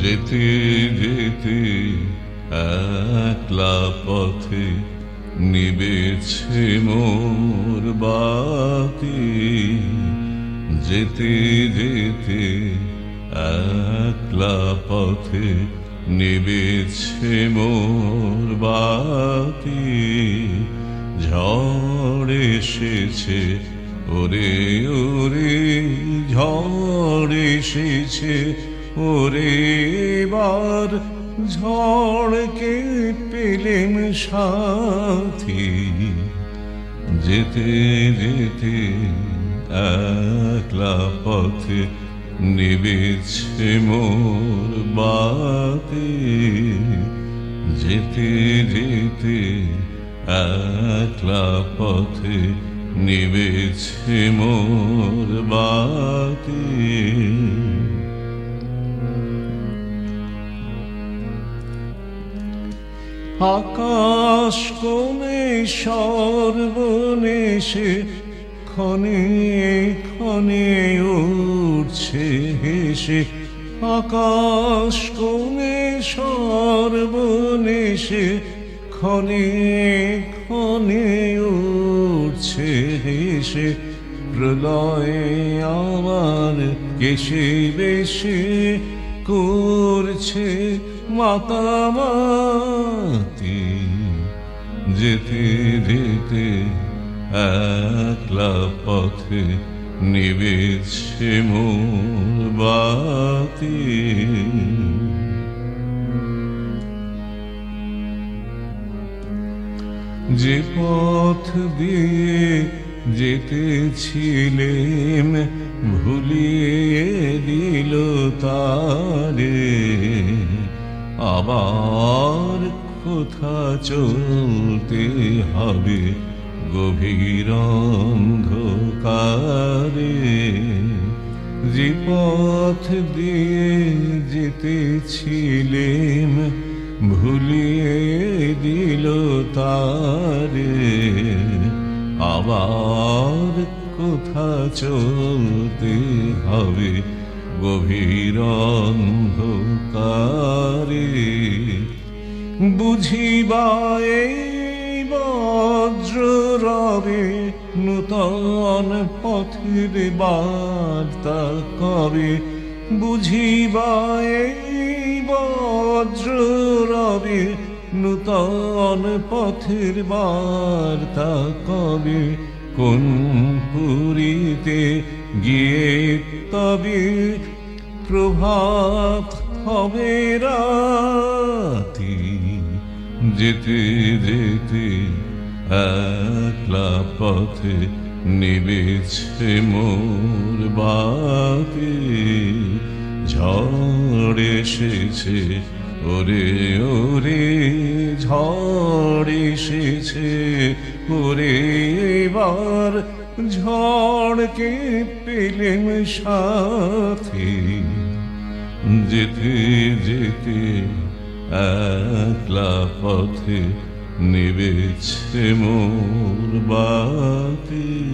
যেতে যেতে একলা পথে নিবেছে মোর বাতি। যেতে যেতে একলা পথে নিবেছে মোর বাতি। ঝড় এসেছে, ওরে ওরে, ঝড় এসেছে ওরে বার ঝড়কে পেলেম সাথী। যেতে যেতে একলা পথে নিবেছে মোর বাতি। যেতে যেতে একলা পথে নিবেছে মোর বাতি। আকাশ কোণে সর্বনেশে, ক্ষণে ক্ষণে উঠছে হেসে। আকাশ কোণে সর্বনেশে, ক্ষণে ক্ষণে উঠছে হেসে। প্রলয়ে আমার কেশে বেশে করছে মাতামাতি, যেতে যেতে একলা পথে নিবেছে মোর বাতি। যে পথ দিয়ে যেতেছিলেম, ভুলিয়ে দিল তারে। আবার কোথা চলতে হবে গভীর অন্ধকারে। যে পথ দিয়ে যেতেছিলেম, ভুলিয়ে দিল তারে। আবার কোথা চলতে হবে গভীর অন্ধকারে বুঝিবা এই বজ্র রবে নূতন পথের বার্তা কবে বুঝিবা এই বজ্র রবে নূতন পথের বার্তা কবে কোন পুরীতে গিয়ে তবে প্রভাত হবে রাতি। যেতে যেতে একলা পথে নিবেছে মোর বাতি ঝড় এসেছে ওরে ওরে, ঝড় এসেছে। ওরে, এবার ঝড়কে পেলেম সাথী। যেতে যেতে একলা পথে নিবেছে মোর বাতি।